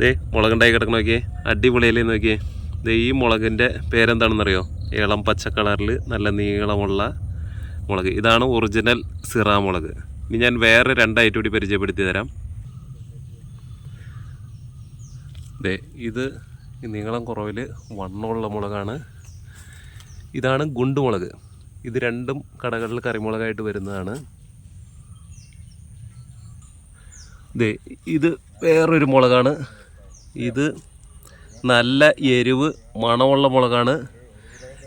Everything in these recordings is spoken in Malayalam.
ദേ മുളകുണ്ടായി കിടക്കണ നോക്കിയേ. അടിപൊളിയല്ലേ നോക്കിയേ. ദേ ഈ മുളകിന്റെ പേരെന്താണെന്നറിയോ? ഇളം പച്ച കളറിൽ നല്ല നീളമുള്ള മുളക്. ഇതാണ് ഒറിജിനൽ സിറ മുളക്. ഇനി ഞാൻ വേറെ രണ്ടായിട്ട് കൂടി പരിചയപ്പെടുത്തി തരാം. ദേ ഇത് നീളം കുറവിൽ വണ്ണമുള്ള മുളകാണ്. ഇതാണ് ഗുണ്ടുമുളക് ഇത് രണ്ടും കടകളിൽ കറിമുളകായിട്ട് വരുന്നതാണ്. ദേ ഇത് വേറൊരു മുളകാണ്. ഇത് നല്ല എരിവ് മണമുള്ള മുളകാണ്.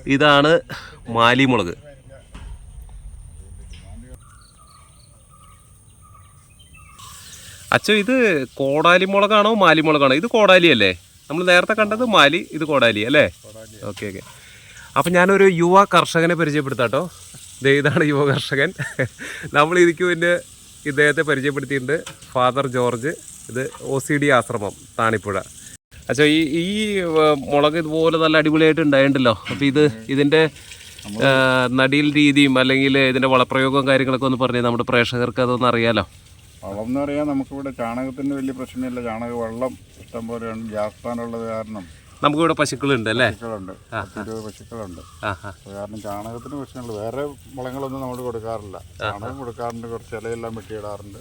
ഇതാണ് മാലിമുളക് അച്ഛ ഇത് കോടാലി മുളകാണോ മാലി മുളകാണോ? ഇത് കോടാലി അല്ലേ? നമ്മൾ നേരത്തെ കണ്ടത് മാലി ഇത് കോടാലി അല്ലേ? Okay okay. അപ്പം ഞാനൊരു യുവ കർഷകനെ പരിചയപ്പെടുത്താട്ടോ. ദേ ഇതാണ് യുവ കർഷകൻ. നമ്മൾ ഇതിക്ക് ഇതിന്റെ ഇദ്ദേഹത്തെ പരിചയപ്പെടുത്തിയിട്ടുണ്ട് ഫാദർ ജോർജ്. ഇത് ഒ സി ഡി ആശ്രമം താണിപ്പുഴ. അച്ഛാ ഈ ഈ മുളക് ഇതുപോലെ നല്ല അടിപൊളിയായിട്ട് ഉണ്ടായിട്ടുണ്ടല്ലോ അപ്പോൾ ഇത് ഇതിന്റെ നടിയിൽ രീതിയും അല്ലെങ്കിൽ ഇതിന്റെ വളപ്രയോഗവും കാര്യങ്ങളൊക്കെ ഒന്ന് പറഞ്ഞ് നമ്മുടെ പ്രേക്ഷകർക്ക് അതൊന്നും അറിയാലോ. വളം എന്ന് പറയാൻ നമുക്കിവിടെ ചാണകത്തിന് വലിയ പ്രശ്നമില്ല. ചാണക വെള്ളം ഇഷ്ടം പോലെയാണ് ഗ്യാസ് സ്ഥാനമുള്ളത് കാരണം. നമുക്കിവിടെ പശുക്കളുണ്ട് അല്ലേ? പശുക്കളുണ്ട്. പത്തിരുപത് പശുക്കളുണ്ട്. കാരണം ചാണകത്തിന് പ്രശ്നമുള്ളൂ വേറെ വളങ്ങളൊന്നും നമ്മൾ കൊടുക്കാറില്ല. ചാണകം കൊടുക്കാറുണ്ട്. കുറച്ച് ഇലയെല്ലാം വെട്ടിയിടാറുണ്ട്.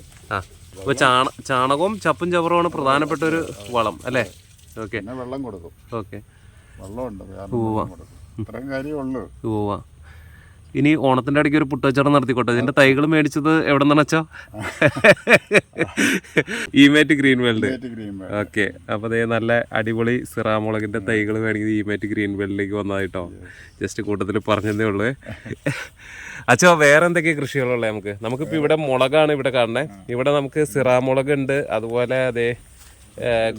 അപ്പോൾ ചാണ ചാണകവും ചപ്പും ചവറുമാണ് പ്രധാനപ്പെട്ട ഒരു വളം അല്ലേ? ഓക്കെ. വെള്ളം കൊടുക്കും. ഓക്കെ. വെള്ളമുണ്ട്. ഇത്രയും കാര്യമേ ഉള്ളൂ. പോവാ ഇനി ഓണത്തിന്റെ ഇടയ്ക്ക് ഒരു പുട്ടച്ചടം നടത്തിക്കോട്ടെ. ഇതിന്റെ തൈകൾ മേടിച്ചത് എവിടെ നിന്നാണ് വെച്ചോ ഇമേറ്റ് ഗ്രീൻ വേൾഡ് ഓക്കെ. അപ്പൊ അതേ നല്ല അടിപൊളി സിറാമുളകിന്റെ തൈകൾ വേണമെങ്കിൽ ഇമേറ്റ് ഗ്രീൻ വേൾഡിലേക്ക് വന്നതായിട്ടോ ജസ്റ്റ് കൂട്ടത്തിൽ പറഞ്ഞതേ ഉള്ളു. അച്ഛോ വേറെ എന്തൊക്കെ കൃഷികളുള്ളത് നമുക്ക്? നമുക്കിപ്പോൾ ഇവിടെ മുളകാണ് ഇവിടെ കാണുന്നത് ഇവിടെ നമുക്ക് സിറാമുളക് ഉണ്ട് അതുപോലെ അതേ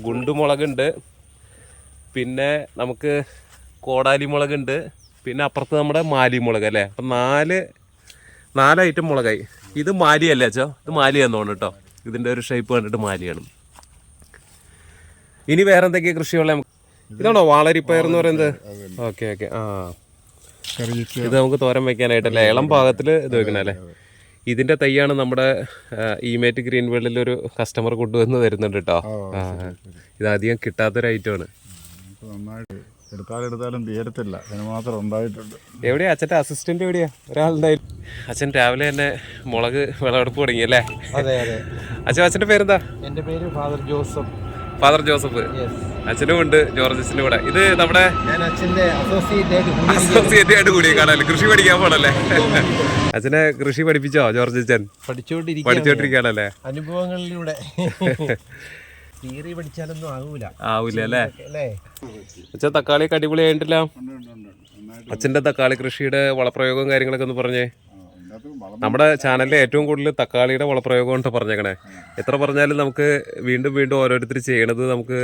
ഗുണ്ടുമുളകുണ്ട്. പിന്നെ നമുക്ക് കോടാലി മുളകുണ്ട് പിന്നെ അപ്പുറത്ത് നമ്മുടെ മാലി മുളക് അല്ലേ? അപ്പം നാല് നാല് ഐറ്റം മുളകായി. ഇത് മാലിയല്ലേ അച്ഛോ? ഇത് മാലിയാന്ന് തോന്നുന്നു കേട്ടോ. ഇതിന്റെ ഒരു ഷേപ്പ് കണ്ടിട്ട് മാലിയാണ്. ഇനി വേറെ എന്തൊക്കെയാ കൃഷിയുള്ള ഇതാണോ വാളരിപ്പയർ എന്ന് പറയുന്നത്? Okay okay. ആ. ഇത് നമുക്ക് തോരൻ വെക്കാനായിട്ടല്ലേ ഇളം പാകത്തിൽ ഇത് വെക്കണം അല്ലേ? ഇതിന്റെ തൈയാണ് നമ്മുടെ ഇമേറ്റ് ഗ്രീൻ വേൾഡിൽ ഒരു കസ്റ്റമർ കൊണ്ടുവന്ന് തരുന്നുണ്ട് കേട്ടോ. ഇത് അധികം കിട്ടാത്തൊരു ഐറ്റമാണ് എടുത്താലെടുത്താലും തീരത്തില്ല. അതിന് മാത്രം ഉണ്ടായിട്ടുണ്ട്. എവിടെയാ? അച്ഛന്റെ അസിസ്റ്റന്റ് എവിടെയാ? ഒരാളുണ്ടായി. അച്ഛൻ രാവിലെ തന്നെ മുളക് വിളവെടുപ്പ് തുടങ്ങി അല്ലേ? അതെ അതെ. അച്ഛൻ അച്ഛന്റെ പേരെന്താ? എന്റെ പേര് father Joseph. Father Joseph. Yes അച്ഛനും ഉണ്ട് ജോർജസിന്റെ കൂടെ. ഇത് നമ്മുടെ ഞാൻ അച്ഛന്റെ അസോസിയേറ്റ് ആയിട്ട് കൂടി കാണാൻ ആയിട്ട് കൂടി കാണാല്ലേ കൃഷി പഠിക്കാൻ പോണല്ലേ? അച്ഛനെ കൃഷി പഠിപ്പിച്ചോ ജോർജ് അച്ഛൻ? പഠിച്ചോണ്ടിരിക്കാണല്ലേ അനുഭവങ്ങളിലൂടെ. തിയറി പഠിച്ചാലൊന്നും ആവൂല. ആവൂല അല്ലേ? അച്ഛൻ തക്കാളി അടിപൊളി ആയിട്ടില്ല? ഉണ്ട്, ഉണ്ട്. അച്ഛന്റെ തക്കാളി കൃഷിയുടെ വളപ്രയോഗവും കാര്യങ്ങളൊക്കെ ഒന്ന് പറഞ്ഞേ. നമ്മുടെ ചാനലിലെ ഏറ്റവും കൂടുതൽ തക്കാളിയുടെ വളപ്രയോഗം കൊണ്ട് പറഞ്ഞേക്കണേ. എത്ര പറഞ്ഞാലും നമുക്ക് വീണ്ടും വീണ്ടും ഓരോരുത്തർ ചെയ്യണത് നമുക്ക്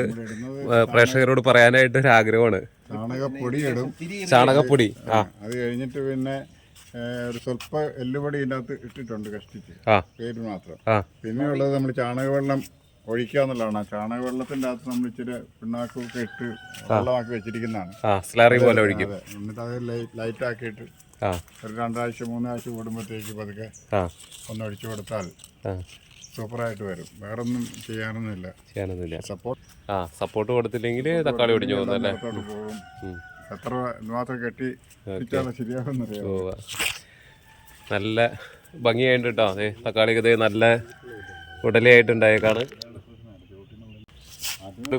പ്രേക്ഷകരോട് പറയാനായിട്ട് ഒരു ആഗ്രഹമാണ്. ചാണകപ്പൊടി ഇടും ചാണകപ്പൊടി ആ. അത് കഴിഞ്ഞിട്ട് പിന്നെ ഒരു സ്വല്പ എല്ലുപൊടി ഇതിനകത്ത് ഇട്ടിട്ടുണ്ട് കഷ്ടിച്ച്. ആ. പേര് മാത്രം. ആ. പിന്നെ ഉള്ളത് നമ്മൾ ചാണകവെള്ളം ഒഴിക്കുക എന്നുള്ളതാണ്. ആ ചാണകവെള്ളത്തിന്റെ അകത്ത് നമ്മൾ ഇച്ചിരി പിണ്ണാക്കൊക്കെ ഇട്ട് വെള്ളമാക്കി വെച്ചിരിക്കുന്നതാണ്. സ്ലാറി പോലെ ഒഴിക്കും. എന്നിട്ട് അത് ലൈറ്റ് ആക്കിയിട്ട് ഒരു രണ്ടാഴ്ച മൂന്നാഴ്ച കൂടുമ്പോഴത്തേക്ക് പതുക്കെ ഒന്ന് ഒഴിച്ചു കൊടുത്താൽ സൂപ്പറായിട്ട് വരും. വേറൊന്നും ചെയ്യാനൊന്നുമില്ല. ചെയ്യാനൊന്നുമില്ല. സപ്പോർട്ട് ആ സപ്പോർട്ട് കൊടുത്തില്ലെങ്കിൽ തക്കാളി ഒടിഞ്ഞു പോകുന്നല്ലേ പോകും. എത്ര മാത്രം കെട്ടി ശരിയാകുന്നറിയാം നല്ല ഭംഗിയായിട്ട് കേട്ടോ. അതെ തക്കാളിക്ക് നല്ല ഉടലയായിട്ടുണ്ടായേക്കാണ്.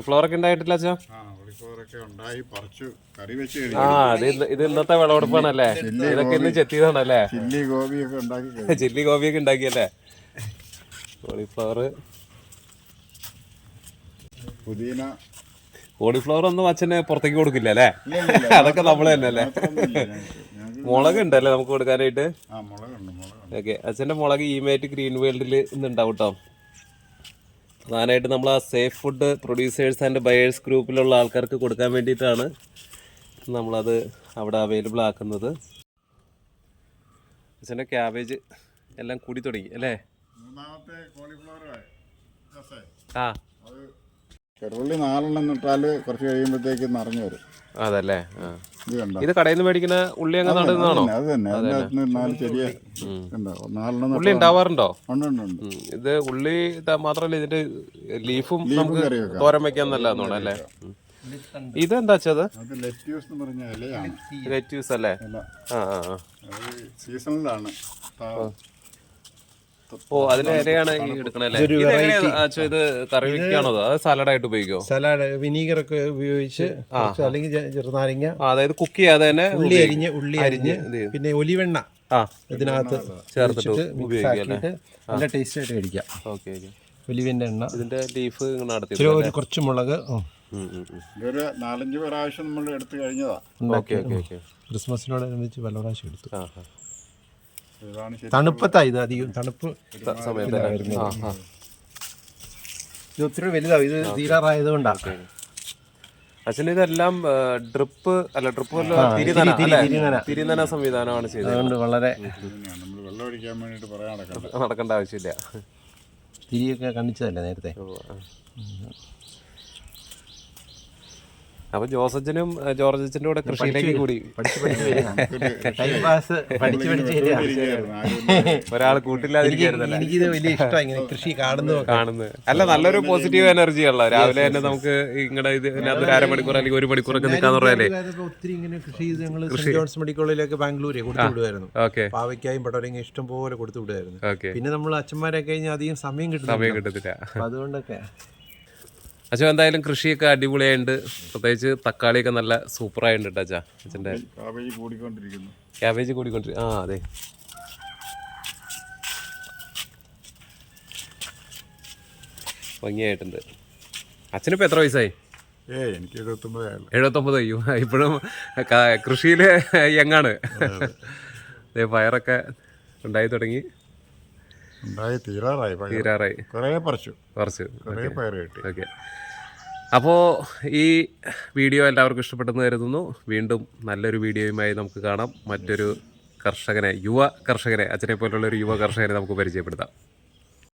ഫ്ലോറൊക്കെ ഉണ്ടായിട്ടില്ല അച്ഛാ? ആ ഇത് ഇന്ന് ഇത് ഇന്നത്തെ വിളവെടുപ്പാണല്ലേ? ഇതൊക്കെ ഇന്ന് ചെത്തിയതാണല്ലേ? ചില്ലി ഗോപിയൊക്കെ ഉണ്ടാക്കിയല്ലേ കോളിഫ്ലവർ പുതിന. കോളിഫ്ലവർ ഒന്നും അച്ഛന് പുറത്തേക്ക് കൊടുക്കില്ല അല്ലേ. അതൊക്കെ നമ്മൾ തന്നെ അല്ലേ? മുളക് ഉണ്ടല്ലേ നമുക്ക് കൊടുക്കാനായിട്ട്? ഓക്കെ അച്ഛന്റെ മുളക് ഈമേറ്റ് ഗ്രീൻ വേൾഡിൽ ഇന്ന് ഉണ്ടാവും കേട്ടോ. പ്രധാനമായിട്ട് നമ്മൾ ആ safe food producers and buyers ഗ്രൂപ്പിലുള്ള ആൾക്കാർക്ക് കൊടുക്കാൻ വേണ്ടിയിട്ടാണ് നമ്മളത് അവിടെ അവൈലബിൾ ആക്കുന്നത്. അച്ഛന്റെ ക്യാബേജ് എല്ലാം കൂടി തുടങ്ങി അല്ലേ? ആ. ചെറുള്ളി നാലെണ്ണം ഇട്ടാൽ കുറച്ച് കഴിയുമ്പോഴത്തേക്ക് നിറഞ്ഞു വരും. അതല്ലേ? ഇത് കണ്ടോ? ഇത് കടയിൽ നിന്ന് മേടിക്കുന്ന ഉള്ളി അങ്ങ് നടുന്നതാണോ? അത് തന്നെ. നാല് ചെറിയ നാലെണ്ണം ഉള്ളി ഉണ്ടാവാറുണ്ടോ? ഉണ്ട് ഉണ്ട് ഉണ്ട്. ഇത് ഉള്ളി മാത്രല്ല ഇതിന്റെ ലീഫും നമുക്ക് തോരൻ വെക്കാൻ നല്ലതാണോ അല്ലേ. ഇതെന്താ വെച്ചത് ലെറ്റ്യൂസ് എന്ന് പറഞ്ഞ ലെറ്റ്യൂസ് അല്ലേ? ആ ആ. സീസണിലാണ് ഓ ഈ എടുക്കണല്ലേ ഇത് കറി വെക്കാണോ അത് സലാഡായിട്ട് ഉപയോഗിക്കോ സലാഡ് വിനീഗർ ഒക്കെ ഉപയോഗിച്ച് അല്ലെങ്കിൽ ചെറുനാരങ്ങ അതായത് കുക്ക് ചെയ്യാതെ തന്നെ ഉള്ളി അരിഞ്ഞ് ഉള്ളി അരിഞ്ഞ് പിന്നെ ഒലിവെണ്ണ ആ. ഇതിനകത്ത് ചേർത്തിട്ട് ഉപയോഗിക്കാം ആക്കിയിട്ട് നല്ല ടേസ്റ്റ് ആയിട്ട് കഴിക്കാം. ഓക്കെ ഒലിവിന്റെ എണ്ണ. ഇതിന്റെ ലീഫ് ഇങ്ങനെ നടത്തി ഒരു കുറച്ച് മുളക്. ഇതൊരു നാലഞ്ച് പ്രാവശ്യം നമ്മൾ എടുത്തു കഴിഞ്ഞതാ. Okay okay okay. ക്രിസ്മസിനോടനുബന്ധിച്ച് പല പ്രാവശ്യം എടുത്തു. തണുപ്പത്താ ഇത് അധികം. തണുപ്പ് ഇത് ഒത്തിരി വലുതാവും ഇത് തീരാറായത് കൊണ്ടാണ് ആക്ച്വലി ഇതെല്ലാം ഡ്രിപ്പ് അല്ല ഡ്രിപ്പ് തിരിനന സംവിധാനമാണ് ചെയ്തത്. അതുകൊണ്ട് വളരെ നമ്മൾ വെള്ളം ഒഴിക്കാൻ വേണ്ടിയിട്ട് പറയാൻ നടക്കണ്ട. നടക്കേണ്ട ആവശ്യമില്ല. തിരിയൊക്കെ കണ്ടിച്ചതല്ലേ നേരത്തെ. അപ്പൊ ജോസച്ചനും ജോർജ് അച്ഛന്റെ കൂടെ കൃഷിയിലേക്ക് കൂടി. ഒരാൾ കൂട്ടില്ലാതിരിക്കരുതല്ലേ എനിക്കിത് വലിയ ഇഷ്ടമാണ് ഇങ്ങനെ കൃഷി കാണുന്നത് അല്ല നല്ലൊരു പോസിറ്റീവ് എനർജി ഉള്ള. രാവിലെ തന്നെ നമുക്ക് ഇങ്ങടെ ഇത് ഒരു അരമണിക്കൂർ അല്ലെങ്കിൽ ഒരു മണിക്കൂറൊക്കെ നിൽക്കാന്ന് പറയാലേ ഒത്തിരി ഇങ്ങനെ കൃഷി ഞങ്ങൾ സെന്റ് ജോൺസ് മെഡിക്കോളിലേക്ക് കോളേജിലൊക്കെ ബാംഗ്ലൂരെ കൊടുത്തു വിടുമായിരുന്നു ഓക്കെ. പാവയ്ക്കായും പടവലങ്ങയും ഇഷ്ടം പോലെ കൊടുത്തു വിടുമായിരുന്നു പിന്നെ നമ്മൾ അച്ഛന്മാരെ കഴിഞ്ഞാൽ അധികം സമയം കിട്ടുന്നില്ല. സമയം കിട്ടത്തില്ല. അപ്പൊ അതുകൊണ്ടൊക്കെ അച്ഛൻ എന്തായാലും കൃഷിയൊക്കെ അടിപൊളിയായിട്ടുണ്ട് പ്രത്യേകിച്ച് തക്കാളിയൊക്കെ നല്ല സൂപ്പറായിട്ടുണ്ട് അച്ഛാ. അച്ഛന്റെ ക്യാബേജ് കൂടിക്കൊണ്ടിരിക്കുന്നു. ക്യാബേജ് ആ അതെ. ഭംഗിയായിട്ടുണ്ട്. അച്ഛനിപ്പോൾ എത്ര വയസ്സായി? ഏയ് എനിക്ക് എഴുപത്തൊമ്പതായുള്ളൂ എഴുപത്തൊമ്പത് അയ്യോ ഇപ്പോഴും കൃഷിയിൽ യങ്ങാണ്. പയറൊക്കെ ഉണ്ടായി തുടങ്ങി. ഉണ്ടായി തീരാറായി പകരം. തീരാറായി. കുറേ പറിച്ചു. കുറച്ച് കുറേ പയർ കിട്ടി. ഓക്കെ. അപ്പോൾ ഈ വീഡിയോ എല്ലാവർക്കും ഇഷ്ടപ്പെട്ടെന്ന് കരുതുന്നു. വീണ്ടും നല്ലൊരു വീഡിയോയുമായി നമുക്ക് കാണാം. മറ്റൊരു കർഷകനെ യുവ കർഷകനെ അച്ഛനെ പോലുള്ള ഒരു യുവ കർഷകനെ നമുക്ക് പരിചയപ്പെടുത്താം.